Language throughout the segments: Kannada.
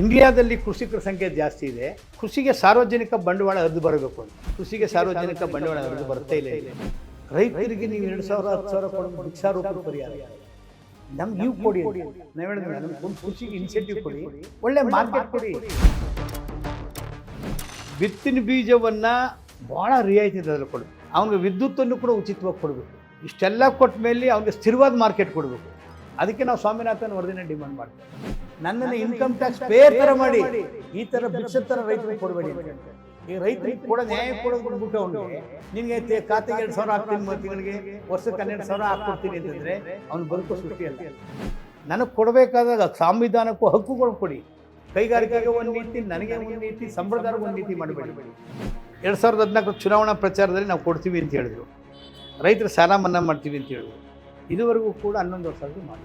ಇಂಡಿಯಾದಲ್ಲಿ ಕೃಷಿಕರ ಸಂಖ್ಯೆ ಜಾಸ್ತಿ ಇದೆ. ಕೃಷಿಗೆ ಸಾರ್ವಜನಿಕ ಬಂಡವಾಳ ಹರಿದು ಬರಬೇಕು ಅಂತ. ಕೃಷಿಗೆ ಸಾರ್ವಜನಿಕ ಬಂಡವಾಳ ಹರಿದು ಬರ್ತಾ ಇಲ್ಲ ಇಲ್ಲ. ರೈತರಿಗೆ ನೀವು ಎರಡು ಸಾವಿರ, ಹತ್ತು ಸಾವಿರ ಕೊಡೋದು ಭಿಕ್ಷಾ ರೂಪಾಯಿ ಪರಿಹಾರ ನಮ್ಗೆ ನೀವು ಕೊಡಿ ನಾವು ಹೇಳಿದ್ರೆ ನಮ್ಗೆ ಒಂದು ಕೃಷಿಗೆ ಇನ್ಸೆಂಟಿವ್ ಕೊಡಿ. ಒಳ್ಳೆ ಮಾರ್ಕೆಟ್ ಕೊಡಿ. ಬಿತ್ತಿನ ಬೀಜವನ್ನ ಭಾಳ ರಿಯಾಯಿತಿ ದರದಲ್ಲಿ ಕೊಡಬೇಕು ಅವನಿಗೆ ವಿದ್ಯುತ್ತನ್ನು ಕೂಡ ಉಚಿತವಾಗಿ ಕೊಡಬೇಕು. ಇಷ್ಟೆಲ್ಲ ಕೊಟ್ಟ ಮೇಲೆ ಅವನಿಗೆ ಸ್ಥಿರವಾದ ಮಾರ್ಕೆಟ್ ಕೊಡಬೇಕು. ಅದಕ್ಕೆ ನಾವು ಸ್ವಾಮಿನಾಥನ್ ವರದಿನ ಡಿಮಾಂಡ್ ಮಾಡ್ತೇವೆ. ನನ್ನನ್ನು ಇನ್ಕಮ್ ಟ್ಯಾಕ್ಸ್ ಪೇ ತರ ಮಾಡಿ ಈ ತರ ಭಿಕ್ಷ ತರ ರೈತರಿಗೆ ಕೊಡಬೇಡಿ ಈ ರೈತರಿಗೆ ಕೂಡ ನ್ಯಾಯ ಕೊಡೋದು ಬಿಟ್ಟು ಅವನಿಗೆ ನಿನಗೆ ಖಾತೆಗೆ ಎರಡು ಸಾವಿರ ಹಾಕ್ತೀನಿ ತಿಂಗಳಿಗೆ ವರ್ಷಕ್ಕೆ ಹನ್ನೆರಡು ಸಾವಿರ ಹಾಕ್ಕೊಡ್ತೀನಿ ಅಂತಂದರೆ ಅವ್ನು ಬದುಕು ಸೃಷ್ಟಿ ಅಲ್ಲ. ನನಗೆ ಕೊಡಬೇಕಾದಾಗ ಸಂವಿಧಾನಕ್ಕೂ ಹಕ್ಕುಗಳು ಕೊಡಿ ಕೈಗಾರಿಕೆಗೆ ಒಂದು ನೀತಿ ನನಗೆ ಒಂದು ನೀತಿ ಸಂಪ್ರದಾಯಕ್ಕೆ ಒಂದು ನೀತಿ ಮಾಡಬೇಡಿ. ಎರಡು ಸಾವಿರದ ಹದಿನಾಲ್ಕು ಚುನಾವಣಾ ಪ್ರಚಾರದಲ್ಲಿ ನಾವು ಕೊಡ್ತೀವಿ ಅಂತ ಹೇಳಿದ್ರು. ರೈತರ ಸಾಲ ಮನ್ನಾ ಮಾಡ್ತೀವಿ ಅಂತ ಹೇಳಿದ್ರು. ಇದುವರೆಗೂ ಕೂಡ ಹನ್ನೊಂದು ವರ್ಷ ಆದ್ರೂ ಮಾಡಿ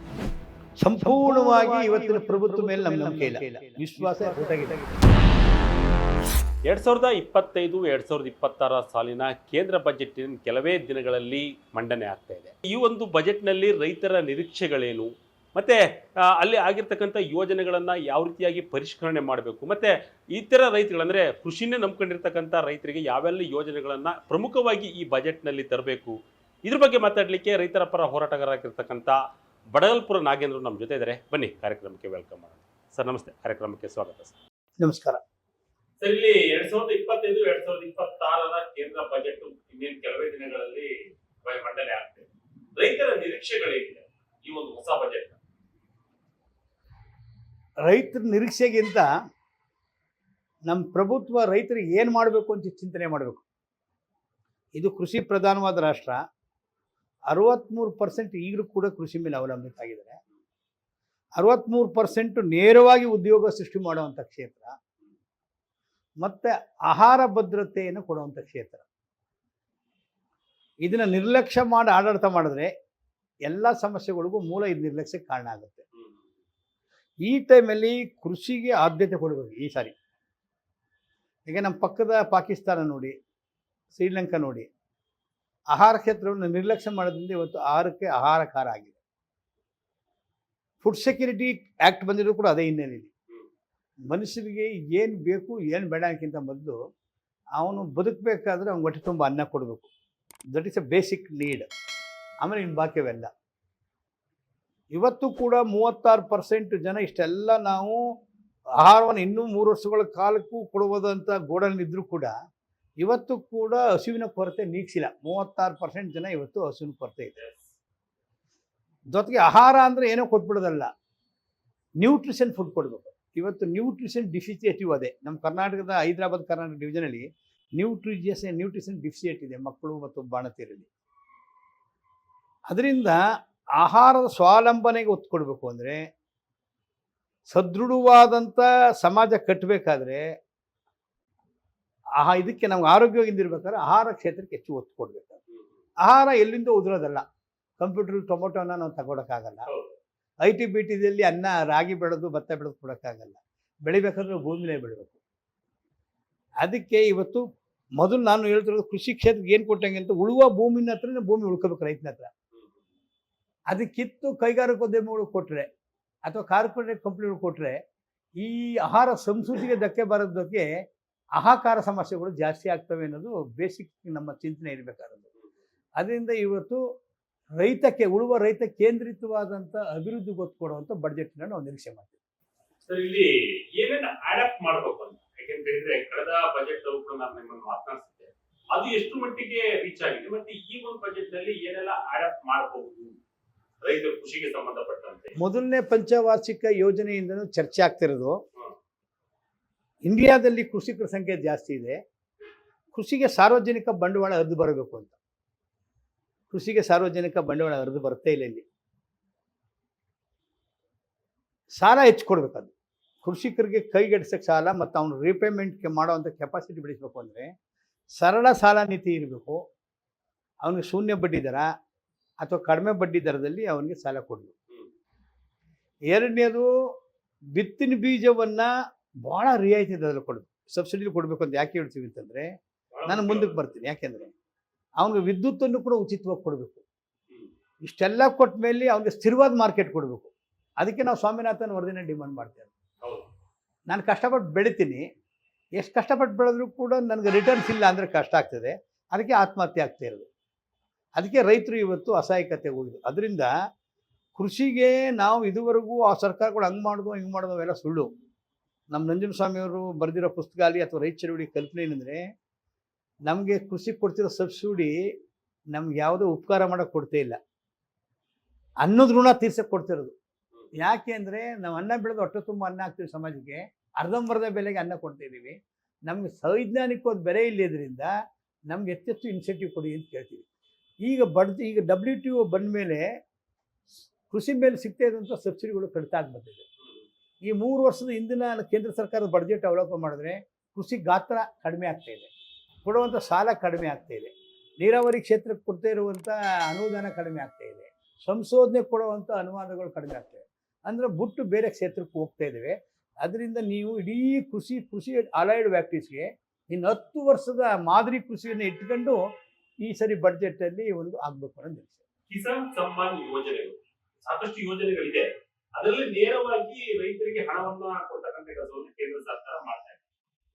ಸಂಪೂರ್ಣವಾಗಿ ಇವತ್ತಿನ ಪ್ರಭುತ್ವ ಮೇಲೆ ನಮ್ಮ ನಂಬಿಕೆ ಇಲ್ಲ. ವಿಶ್ವಾಸ ಹೊರಟಾಗಿದೆ ಎರಡ್ ಸಾವಿರದ ಇಪ್ಪತ್ತೈದು ಎರಡ್ ಸಾವಿರದ ಇಪ್ಪತ್ತಾರ ಸಾಲಿನ ಕೇಂದ್ರ ಬಜೆಟ್ ಕೆಲವೇ ದಿನಗಳಲ್ಲಿ ಮಂಡನೆ ಆಗ್ತಾ ಇದೆ. ಈ ಒಂದು ಬಜೆಟ್ನಲ್ಲಿ ರೈತರ ನಿರೀಕ್ಷೆಗಳೇನು? ಮತ್ತೆ ಅಲ್ಲಿ ಆಗಿರ್ತಕ್ಕಂಥ ಯೋಜನೆಗಳನ್ನ ಯಾವ ರೀತಿಯಾಗಿ ಪರಿಷ್ಕರಣೆ ಮಾಡಬೇಕು? ಮತ್ತೆ ಇತರ ರೈತರು ಅಂದ್ರೆ ಕೃಷಿನೇ ನಂಬ್ಕೊಂಡಿರ್ತಕ್ಕಂಥ ರೈತರಿಗೆ ಯಾವೆಲ್ಲ ಯೋಜನೆಗಳನ್ನ ಪ್ರಮುಖವಾಗಿ ಈ ಬಜೆಟ್ನಲ್ಲಿ ತರಬೇಕು? ಇದ್ರ ಬಗ್ಗೆ ಮಾತಾಡಲಿಕ್ಕೆ ರೈತರ ಪರ ಹೋರಾಟಗಾರರಾಗಿರ್ತಕ್ಕಂಥ ಬಡಗಲ್ಪುರ ನಾಗೇಂದ್ರ ನಮ್ಮ ಜೊತೆ ಇದ್ದಾರೆ. ಬನ್ನಿ ಕಾರ್ಯಕ್ರಮಕ್ಕೆ ವೆಲ್ಕಮ್ ಮಾಡೋಣ. ಸರ್ ನಮಸ್ತೆ. ಕಾರ್ಯಕ್ರಮಕ್ಕೆ ಸ್ವಾಗತ ಸರ್. ನಮಸ್ಕಾರ. ಸರ್ ಇಲ್ಲಿ ಎರಡ್ ಸಾವಿರದ ಇಪ್ಪತ್ತೈದು ಎರಡ್ ಸಾವಿರದ ಇಪ್ಪತ್ತಾರರ ಕೇಂದ್ರ ಬಜೆಟ್ ಇನ್ನೇನು ಕೆಲವೇ ದಿನಗಳಲ್ಲಿ ಮಂಡನೆ ಆಗ್ತದೆ. ರೈತರ ನಿರೀಕ್ಷೆಗಳೇನಿದೆ ಈ ಒಂದು ಹೊಸ ಬಜೆಟ್ ರೈತರ ನಿರೀಕ್ಷೆಗಿಂತ ನಮ್ಮ ಪ್ರಭುತ್ವ ರೈತರಿಗೆ ಏನು ಮಾಡಬೇಕು ಅಂತ ಚಿಂತನೆ ಮಾಡಬೇಕು. ಇದು ಕೃಷಿ ಪ್ರಧಾನವಾದ ರಾಷ್ಟ್ರ. ಅರವತ್ತ್ಮೂರು ಪರ್ಸೆಂಟ್ ಈಗಲೂ ಕೂಡ ಕೃಷಿ ಮೇಲೆ ಅವಲಂಬಿತ ಆಗಿದ್ದಾರೆ. ಅರವತ್ತ್ಮೂರು ಪರ್ಸೆಂಟು ನೇರವಾಗಿ ಉದ್ಯೋಗ ಸೃಷ್ಟಿ ಮಾಡುವಂಥ ಕ್ಷೇತ್ರ, ಮತ್ತು ಆಹಾರ ಭದ್ರತೆಯನ್ನು ಕೊಡುವಂಥ ಕ್ಷೇತ್ರ. ಇದನ್ನು ನಿರ್ಲಕ್ಷ್ಯ ಮಾಡಿ, ಆಡಳಿತ ಮಾಡಿದ್ರೆ ಎಲ್ಲ ಸಮಸ್ಯೆಗಳಿಗೂ ಮೂಲ ಇದು ನಿರ್ಲಕ್ಷ್ಯಕ್ಕೆ ಕಾರಣ ಆಗುತ್ತೆ. ಈ ಟೈಮಲ್ಲಿ ಕೃಷಿಗೆ ಆದ್ಯತೆ ಕೊಡಬೇಕು ಈ ಸಾರಿ. ಈಗ ನಮ್ಮ ಪಕ್ಕದ ಪಾಕಿಸ್ತಾನ ನೋಡಿ, ಶ್ರೀಲಂಕಾ ನೋಡಿ ಆಹಾರ ಕ್ಷೇತ್ರವನ್ನು ನಿರ್ಲಕ್ಷ್ಯ ಮಾಡೋದ್ರಿಂದ ಇವತ್ತು ಆಹಾರಕ್ಕೆ ಆಹಾರಕಾರ ಆಗಿದೆ. ಫುಡ್ ಸೆಕ್ಯೂರಿಟಿ ಆ್ಯಕ್ಟ್ ಬಂದಿದ್ರು ಕೂಡ ಅದೇ ಹಿನ್ನೆಲೆಯಲ್ಲಿ. ಮನುಷ್ಯರಿಗೆ ಏನು ಬೇಕು, ಏನು ಬೇಡ ಮೊದಲು ಅವನು ಬದುಕಬೇಕಾದ್ರೆ ಅವ್ನು ಹೊಟ್ಟೆ ತುಂಬ ಅನ್ನ ಕೊಡಬೇಕು. That is a basic need ಆಮೇಲೆ ಇನ್ನು ಬಾಕಿವೆಲ್ಲ ಇವತ್ತು ಕೂಡ ಮೂವತ್ತಾರು ಪರ್ಸೆಂಟ್ ಜನ ಇಷ್ಟೆಲ್ಲ ನಾವು ಆಹಾರವನ್ನು ಇನ್ನೂ ಮೂರು ವರ್ಷಗಳ ಕಾಲಕ್ಕೂ ಕೊಡುವುದಂಥ ಗೋಡಲ್ಲಿದ್ದರೂ ಕೂಡ ಇವತ್ತು ಕೂಡ ಹಸುವಿನ ಕೊರತೆ ನೀಗಿಸಿಲ್ಲ. ಮೂವತ್ತಾರು ಪರ್ಸೆಂಟ್ ಜನ ಇವತ್ತು ಹಸುವಿನ ಕೊರತೆ ಇದೆ. ಜೊತೆಗೆ ಆಹಾರ ಅಂದರೆ ಏನೋ ಕೊಟ್ಬಿಡೋದಲ್ಲ. ನ್ಯೂಟ್ರಿಷನ್ ಫುಡ್ ಕೊಡಬೇಕು. ಇವತ್ತು ನ್ಯೂಟ್ರಿಷನ್ ಡಿಫಿಸಿಯೇಟಿವ್ ಅದೇ. ನಮ್ಮ ಕರ್ನಾಟಕದ ಹೈದರಾಬಾದ್ ಕರ್ನಾಟಕ ಡಿವಿಷನಲ್ಲಿ ನ್ಯೂಟ್ರಿಜಿಯಸ್ ನ್ಯೂಟ್ರಿಷನ್ ಡಿಫಿಸಿಯೇಟ್ ಇದೆ ಮಕ್ಕಳು ಮತ್ತು ಬಾಣತಿಯರಲ್ಲಿ. ಅದರಿಂದ ಆಹಾರದ ಸ್ವಾವಲಂಬನೆಗೆ ಒತ್ತು ಕೊಡಬೇಕು ಅಂದರೆ ಸದೃಢವಾದಂಥ ಸಮಾಜ ಕಟ್ಟಬೇಕಾದ್ರೆ ಆಹಾ, ಇದಕ್ಕೆ ನಮ್ಗೆ ಆರೋಗ್ಯವಾಗಿಂದ ಇರ್ಬೇಕಾದ್ರೆ ಆಹಾರ ಕ್ಷೇತ್ರಕ್ಕೆ ಹೆಚ್ಚು ಒತ್ತು ಕೊಡಬೇಕು. ಆಹಾರ ಎಲ್ಲಿಂದ ಉದುರೋದಲ್ಲ. ಕಂಪ್ಯೂಟರ್ ಟೊಮೊಟೊನ ನಾವು ತಗೊಳಕ್ಕಾಗಲ್ಲ. ಐ ಟಿ ಬಿ ಟಿದಲ್ಲಿ ಅನ್ನ, ರಾಗಿ ಬೆಳೆದು ಭತ್ತ ಬೆಳೆದು ಕೊಡೋಕ್ಕಾಗಲ್ಲ. ಬೆಳಿಬೇಕಾದ್ರೆ ಭೂಮಿಲೇ ಬೆಳಿಬೇಕು. ಅದಕ್ಕೆ ಇವತ್ತು ಮೊದಲು ನಾನು ಹೇಳ್ತಿರೋದು ಕೃಷಿ ಕ್ಷೇತ್ರಕ್ಕೆ ಏನು ಕೊಟ್ಟಂಗೆ ಅಂತ ಉಳುವ ಭೂಮಿನ ಹತ್ರನೇ ಭೂಮಿ ಉಳ್ಕೋಬೇಕು ರೈತನ ಹತ್ರ. ಅದಕ್ಕಿತ್ತು ಕೈಗಾರಿಕೋದ್ಯಮಗಳು ಕೊಟ್ಟರೆ ಅಥವಾ ಕಾರ್ಪೊರೇಟ್ ಕಂಪ್ನಿಗಳು ಕೊಟ್ಟರೆ ಈ ಆಹಾರ ಸಂಸ್ಕೃತಿಗೆ ಧಕ್ಕೆ ಬರೋದಕ್ಕೆ ಆಹಾಕಾರ ಸಮಸ್ಯೆಗಳು ಜಾಸ್ತಿ ಆಗ್ತವೆ ಅನ್ನೋದು ಬೇಸಿಕ್ ನಮ್ಮ ಚಿಂತನೆ ಇರಬೇಕಾದದ್ದು ಅದರಿಂದ ಇವತ್ತು ರೈತಕ್ಕೆ ಉಳುವ ರೈತ ಕೇಂದ್ರಿತವಾದಂಥ ಅಭಿವೃದ್ಧಿ ಗೊತ್ತು ಕೊಡುವಂಥ ಬಡ್ಜೆಟ್ನ ನಾವು ನಿರೀಕ್ಷೆ ಮಾಡ್ತೀವಿ. ಸರ್ ಇಲ್ಲಿ ಏನೇನು ಅಡಾಪ್ಟ್ ಮಾಡಬೇಕು ಅಂತ? ಯಾಕೆಂತ ಹೇಳಿದ್ರೆ ಕಳೆದ ಬಜೆಟ್ ಕೂಡ ನಾನು ನಿಮ್ಮನ್ನು ಮಾತನಾಡಿಸಿದ್ದೆ. ಅದು ಎಷ್ಟು ಮಟ್ಟಿಗೆ ರೀಚ್ ಆಗಿದೆ? ಮತ್ತೆ ಈ ಒಂದು ಬಜೆಟ್ನಲ್ಲಿ ಏನೆಲ್ಲ ಅಡಾಪ್ಟ್ ಮಾಡಬಹುದು? ರೈತರ ಕೃಷಿಗೆ ಸಂಬಂಧಪಟ್ಟಂತೆ. ಮೊದಲನೇ ಪಂಚವಾರ್ಷಿಕ ಯೋಜನೆಯಿಂದನೂ ಚರ್ಚೆ ಆಗ್ತಿರೋದು. ಇಂಡಿಯಾದಲ್ಲಿ ಕೃಷಿಕರ ಸಂಖ್ಯೆ ಜಾಸ್ತಿ ಇದೆ. ಕೃಷಿಗೆ ಸಾರ್ವಜನಿಕ ಬಂಡವಾಳ ಹರಿದು ಬರಬೇಕು ಅಂತ. ಕೃಷಿಗೆ ಸಾರ್ವಜನಿಕ ಬಂಡವಾಳ ಹರಿದು ಬರುತ್ತೆ ಇಲ್ಲ ಇಲ್ಲಿ. ಸಾಲ ಹೆಚ್ಚು ಕೃಷಿಕರಿಗೆ ಕೈಗೆಡ್ಸಕ್ಕೆ ಸಾಲ ಮತ್ತು ಅವನು ರೀಪೇಮೆಂಟ್ಗೆ ಮಾಡೋವಂಥ ಕೆಪಾಸಿಟಿ ಬೆಳೆಸಬೇಕು ಅಂದರೆ ಸರಳ ಸಾಲ ನೀತಿ ಇರಬೇಕು. ಅವನಿಗೆ ಶೂನ್ಯ ಬಡ್ಡಿ ದರ ಅಥವಾ ಕಡಿಮೆ ಬಡ್ಡಿ ದರದಲ್ಲಿ ಅವನಿಗೆ ಸಾಲ ಕೊಡಬೇಕು. ಎರಡನೇದು ಬಿತ್ತಿನ ಬೀಜವನ್ನು ಭಾಳ ರಿಯಾಯಿತಿ ದರದಲ್ಲಿ ಕೊಡಬೇಕು. ಸಬ್ಸಿಡಿಲಿ ಕೊಡಬೇಕು ಅಂತ ಯಾಕೆ ಹೇಳ್ತೀವಿ ಅಂತಂದರೆ ನಾನು ಮುಂದಕ್ಕೆ ಬರ್ತೀನಿ. ಯಾಕೆಂದರೆ ಅವನಿಗೆ ವಿದ್ಯುತ್ತನ್ನು ಕೂಡ ಉಚಿತವಾಗಿ ಕೊಡಬೇಕು. ಇಷ್ಟೆಲ್ಲ ಕೊಟ್ಟ ಮೇಲೆ ಅವನಿಗೆ ಸ್ಥಿರವಾದ ಮಾರ್ಕೆಟ್ ಕೊಡಬೇಕು. ಅದಕ್ಕೆ ನಾವು ಸ್ವಾಮಿನಾಥನ್ ವರದಿನ ಡಿಮಾಂಡ್ ಮಾಡ್ತೇವೆ ನಾನು ಕಷ್ಟಪಟ್ಟು ಬೆಳಿತೀನಿ. ಎಷ್ಟು ಕಷ್ಟಪಟ್ಟು ಬೆಳೆದ್ರೂ ಕೂಡ ನನಗೆ ರಿಟರ್ನ್ಸ್ ಇಲ್ಲ ಅಂದರೆ ಕಷ್ಟ ಆಗ್ತದೆ. ಅದಕ್ಕೆ ಆತ್ಮಹತ್ಯೆ ಆಗ್ತಾ ಇರೋದು. ಅದಕ್ಕೆ ರೈತರು ಇವತ್ತು ಅಸಹಾಯಕತೆ ಹೋಗಿದ್ರು ಅದರಿಂದ ಕೃಷಿಗೆ ನಾವು ಇದುವರೆಗೂ ಆ ಸರ್ಕಾರಗಳು ಹಂಗೆ ಮಾಡೋದು ಹಿಂಗೆ ಮಾಡೋದು ಅವೆಲ್ಲ ಸುಳ್ಳು. ನಮ್ಮ ನಂಜನಸ್ವಾಮಿಯವರು ಬರೆದಿರೋ ಪುಸ್ತಕ ಆಗಲಿ ಅಥವಾ ರೈತ ಚಳುವಳಿ ಕಲ್ಪನೆ ಏನಂದರೆ, ನಮಗೆ ಕೃಷಿ ಕೊಡ್ತಿರೋ ಸಬ್ಸಿಡಿ ನಮ್ಗೆ ಯಾವುದೋ ಉಪಕಾರ ಮಾಡೋಕೆ ಕೊಡ್ತೇ ಇಲ್ಲ. ಅನ್ನದ ಋಣ ತೀರ್ಸಕ್ಕೆ ಕೊಡ್ತಿರೋದು. ಯಾಕೆ ಅಂದರೆ ನಾವು ಅನ್ನ ಬೆಳೆದು ಹೊಟ್ಟೆ ತುಂಬ ಅನ್ನ ಹಾಕ್ತೀವಿ ಸಮಾಜಕ್ಕೆ, ಅರ್ಧಂಬರ್ಧ ಬೆಲೆಗೆ ಅನ್ನ ಕೊಡ್ತಿದ್ದೀವಿ ನಮಗೆ ಸೈಜ್ಞಾನಿಕವಾದ ಬೆಲೆ ಇಲ್ಲದ್ರಿಂದ ನಮ್ಗೆ ಹೆಚ್ಚೆಚ್ಚು ಇನ್ಸೆಂಟಿವ್ ಕೊಡಿ ಅಂತ ಕೇಳ್ತೀವಿ. ಈಗ ಬಡ್ದು ಈಗ ಡಬ್ಲ್ಯೂ ಟಿ ಒ ಬಂದ ಮೇಲೆ ಕೃಷಿ ಮೇಲೆ ಸಿಗ್ತಾ ಇದ್ದಂಥ ಸಬ್ಸಿಡಿಗಳು ಕಡಿತ ಬಂದಿದೆ ಈ ಮೂರು ವರ್ಷದ ಹಿಂದಿನ ಕೇಂದ್ರ ಸರ್ಕಾರದ ಬಡ್ಜೆಟ್ ಅವಲೋಕನ ಮಾಡಿದ್ರೆ ಕೃಷಿ ಗಾತ್ರ ಕಡಿಮೆ ಆಗ್ತಾ ಇದೆ. ಕೊಡುವಂಥ ಸಾಲ ಕಡಿಮೆ ಆಗ್ತಾ ಇದೆ. ನೀರಾವರಿ ಕ್ಷೇತ್ರಕ್ಕೆ ಕೊಡ್ತಾ ಇರುವಂಥ ಅನುದಾನ ಕಡಿಮೆ ಆಗ್ತಾ ಇದೆ. ಸಂಶೋಧನೆ ಕೊಡುವಂಥ ಅನುವಾದಗಳು ಕಡಿಮೆ ಆಗ್ತವೆ ಅಂದರೆ ಬಿಟ್ಟು ಬೇರೆ ಕ್ಷೇತ್ರಕ್ಕೆ ಹೋಗ್ತಾ ಇದ್ದೇವೆ ಅದರಿಂದ ನೀವು ಇಡೀ ಕೃಷಿ ಕೃಷಿ ಅಲೈಡ್ ವ್ಯಾಕ್ಟೀಸ್ಗೆ ಇನ್ನು ಹತ್ತು ವರ್ಷದ ಮಾದರಿ ಕೃಷಿಯನ್ನು ಇಟ್ಕೊಂಡು ಈ ಸರಿ ಬಡ್ಜೆಟಲ್ಲಿ ಒಂದು ಆಗಬೇಕು ನಿರೀಕ್ಷೆ. ಕಿಸಾನ್ ಸಮ್ಮಾನ್ ಯೋಜನೆಗಳು. ಸಾಕಷ್ಟು ಯೋಜನೆಗಳಿದೆ. ಅದರಲ್ಲಿ ನೇರವಾಗಿ ರೈತರಿಗೆ ಹಣವನ್ನ ಕೊಡ್ತಕ್ಕಂಥ ಕೆಲಸವನ್ನು ಕೇಂದ್ರ ಸರ್ಕಾರ ಮಾಡ್ತಾ ಇದೆ.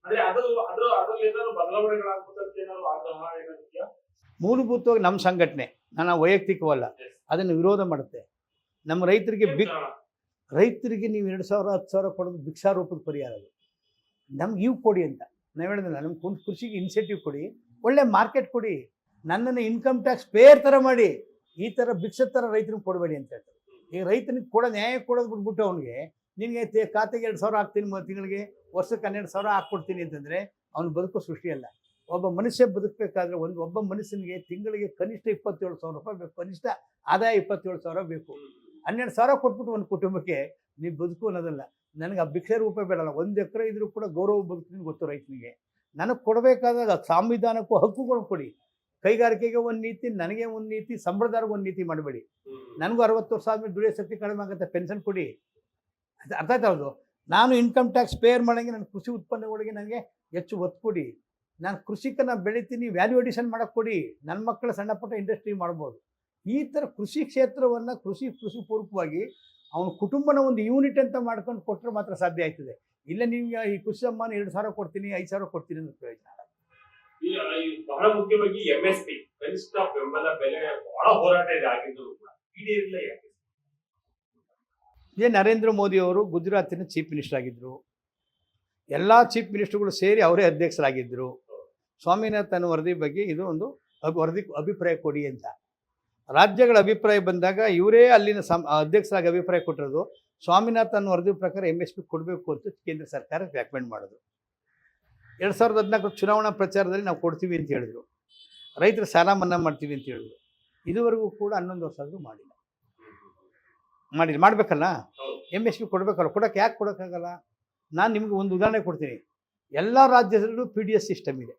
ಅಂದ್ರೆ ಅದು ಅದ್ರ ಅದರಲ್ಲಿ ಏನಾದ್ರು ಬದಲಾವಣೆಗಳಾಗುತ್ತಂತ ಏನಾದ್ರು ಆಗ್ರಹ ಏನಾದ್ರು? ಮೂಲಭೂತವಾಗಿ ನಮ್ಮ ಸಂಘಟನೆ ನನ್ನ ವೈಯಕ್ತಿಕವಲ್ಲ ಅದನ್ನ ವಿರೋಧ ಮಾಡುತ್ತೆ. ನಮ್ಮ ರೈತರಿಗೆ ಬಿಕ್ ರೈತರಿಗೆ ನೀವು ಎರಡು ಸಾವಿರ ಹತ್ತು ಸಾವಿರ ಕೊಡೋದು ಭಿಕ್ಷಾರೂಪದ ಪರಿಹಾರ ಅದು. ನಮ್ಗೆ ಇವು ಕೊಡಿ ಅಂತ. ನಾವು ಹೇಳಿದ್ರೆ ನಮ್ಗೆ ಕೃಷಿಗೆ ಇನ್ಸೆಂಟಿವ್ ಕೊಡಿ ಒಳ್ಳೆ ಮಾರ್ಕೆಟ್ ಕೊಡಿ. ನನ್ನನ್ನು ಇನ್ಕಮ್ ಟ್ಯಾಕ್ಸ್ ಪೇರ್ ಥರ ಮಾಡಿ ಈ ಥರ ಭಿಕ್ಷ ಥರ ರೈತರಿಗೆ ಕೊಡಬೇಡಿ ಅಂತ ಹೇಳ್ತಾರೆ. ಈಗ ರೈತನಿಗೆ ಕೊಡೋ ನ್ಯಾಯ ಕೊಡೋದು ಬಿಟ್ಬಿಟ್ಟು ಅವನಿಗೆ, ನಿನಗೆ ಖಾತೆಗೆ ಎರಡು ಸಾವಿರ ಹಾಕ್ತೀನಿ ಮ- ತಿಂಗಳಿಗೆ, ವರ್ಷಕ್ಕೆ ಹನ್ನೆರಡು ಸಾವಿರ ಹಾಕ್ಕೊಡ್ತೀನಿ ಅಂತಂದರೆ ಅವ್ನು ಬದುಕೋ ಸೃಷ್ಟಿಯಲ್ಲ ಒಬ್ಬ ಮನುಷ್ಯ ಬದುಕಬೇಕಾದ್ರೆ ಒಂದು, ಒಬ್ಬ ಮನುಷ್ಯನಿಗೆ ತಿಂಗಳಿಗೆ ಕನಿಷ್ಠ ಇಪ್ಪತ್ತೇಳು ಸಾವಿರ ರೂಪಾಯಿ ಬೇಕು, ಕನಿಷ್ಠ ಆದಾಯ ಇಪ್ಪತ್ತೇಳು ಸಾವಿರ ಬೇಕು. ಹನ್ನೆರಡು ಸಾವಿರ ಕೊಟ್ಬಿಟ್ಟು ಒಂದು ಕುಟುಂಬಕ್ಕೆ ನೀವು ಬದುಕು ಅನ್ನೋದಲ್ಲ. ನನಗೆ ಆ ಭಿಕ್ಷೆ ರೂಪಾಯಿ ಬೇಡಲ್ಲ, ಒಂದು ಎಕರೆ ಇದ್ರೂ ಕೂಡ ಗೌರವ ಬದುಕ್ತೀನಿ ಗೊತ್ತು ರೈತನಿಗೆ. ನನಗೆ ಕೊಡಬೇಕಾದಾಗ ಸಾಂವಿಧಾನಕ್ಕೂ ಹಕ್ಕುಗಳು ಕೊಡಿ. ಕೈಗಾರಿಕೆಗೆ ಒಂದು ನೀತಿ ನನಗೆ ಒಂದು ನೀತಿ ಸಂಬಳದಾರಿಗೆ ಒಂದು ನೀತಿ ಮಾಡಬೇಡಿ. ನನಗೂ ಅರವತ್ತು ವರ್ಷ ಆದಮೇಲೆ ದುಡಿಯೋ ಶಕ್ತಿ ಕಡಿಮೆ ಆಗುತ್ತೆ ಪೆನ್ಷನ್ ಕೊಡಿ. ಅದು ಅರ್ಥ ಆಯ್ತಾ ಅದು ನಾನು ಇನ್ಕಮ್ ಟ್ಯಾಕ್ಸ್ ಪೇರ್ ಮಾಡೋಂಗೆ ನನ್ನ ಕೃಷಿ ಉತ್ಪನ್ನಗಳಿಗೆ ನನಗೆ ಹೆಚ್ಚು ಒತ್ತು ಕೊಡಿ. ನಾನು ಕೃಷಿಕನ ಬೆಳಿತೀನಿ ವ್ಯಾಲ್ಯೂ ಅಡಿಷನ್ ಮಾಡಕ್ಕೆ ಕೊಡಿ. ನನ್ನ ಮಕ್ಕಳ ಸಣ್ಣ ಪುಟ್ಟ ಇಂಡಸ್ಟ್ರಿ ಮಾಡ್ಬೋದು. ಈ ಥರ ಕೃಷಿ ಕ್ಷೇತ್ರವನ್ನು ಕೃಷಿ ಕೃಷಿ ಪೂರ್ವಕವಾಗಿ ಅವನ ಕುಟುಂಬನ ಒಂದು ಯೂನಿಟ್ ಅಂತ ಮಾಡ್ಕೊಂಡು ಕೊಟ್ಟರೆ ಮಾತ್ರ ಸಾಧ್ಯ ಆಯ್ತದೆ ಇಲ್ಲ ನಿಮಗೆ ಈ ಕೃಷಿ ಸಮ್ಮಾನ ಎರಡು ಸಾವಿರ ಕೊಡ್ತೀನಿ ಐದು ಸಾವಿರ ಕೊಡ್ತೀನಿ ಅಂತ ಪ್ರಯೋಜನ ಬಹಳ ಮುಖ್ಯವಾಗಿ ಎಂ ಎಸ್ ಪಿ ಕನಿಷ್ಠ ಬೆಂಬಲ ಬೆಲೆ ಬಹಳ ಹೋರಾಟ ಇದೆ ಆಗಿದ್ರು ಕೂಡ. ಯಾಕೆ? ಇದೇ ನರೇಂದ್ರ ಮೋದಿ ಅವರು ಗುಜರಾತಿನ ಚೀಫ್ ಮಿನಿಸ್ಟರ್ ಆಗಿದ್ದರು ಎಲ್ಲ ಚೀಫ್ ಮಿನಿಸ್ಟರ್ಗಳು ಸೇರಿ ಅವರೇ ಅಧ್ಯಕ್ಷರಾಗಿದ್ದರು ಸ್ವಾಮಿನಾಥನ್ ವರದಿ ಬಗ್ಗೆ ಇದು ಒಂದು ವರದಿ, ಅಭಿಪ್ರಾಯ ಕೊಡಿ ಅಂತ. ರಾಜ್ಯಗಳ ಅಭಿಪ್ರಾಯ ಬಂದಾಗ ಇವರೇ ಅಲ್ಲಿನ ಸಂ, ಅಧ್ಯಕ್ಷರಾಗಿ ಅಭಿಪ್ರಾಯ ಕೊಟ್ಟಿರೋದು. ಸ್ವಾಮಿನಾಥನ್ ವರದಿ ಪ್ರಕಾರ ಎಂ ಎಸ್ ಪಿ ಕೊಡಬೇಕು ಅಂತ ಕೇಂದ್ರ ಸರ್ಕಾರ ರೆಕಮೆಂಡ್ ಮಾಡಿದ್ರು. ಎರಡು ಸಾವಿರದ ಹದಿನಾಲ್ಕು ಚುನಾವಣಾ ಪ್ರಚಾರದಲ್ಲಿ ನಾವು ಕೊಡ್ತೀವಿ ಅಂತ ಹೇಳಿದ್ರು. ರೈತರ ಸಾಲ ಮನ್ನಾ ಮಾಡ್ತೀವಿ ಅಂತ ಹೇಳಿದ್ರು. ಇದುವರೆಗೂ ಕೂಡ ಹನ್ನೊಂದು ವರ್ಷ ಆದರೂ ಮಾಡಿಲ್ಲ. ಮಾಡಿಲ್ಲ. ಮಾಡಬೇಕಲ್ಲ. ಎಂ ಎಸ್ ಪಿ ಕೊಡಬೇಕಲ್ಲ? ಕೊಡೋಕೆ ಯಾಕೆ ಕೊಡೋಕ್ಕಾಗಲ್ಲ? ನಾನು ನಿಮ್ಗೆ ಒಂದು ಉದಾಹರಣೆ ಕೊಡ್ತೀನಿ. ಎಲ್ಲ ರಾಜ್ಯದಲ್ಲೂ ಪಿ ಡಿ ಎಸ್ ಸಿಸ್ಟಮ್ ಇದೆ.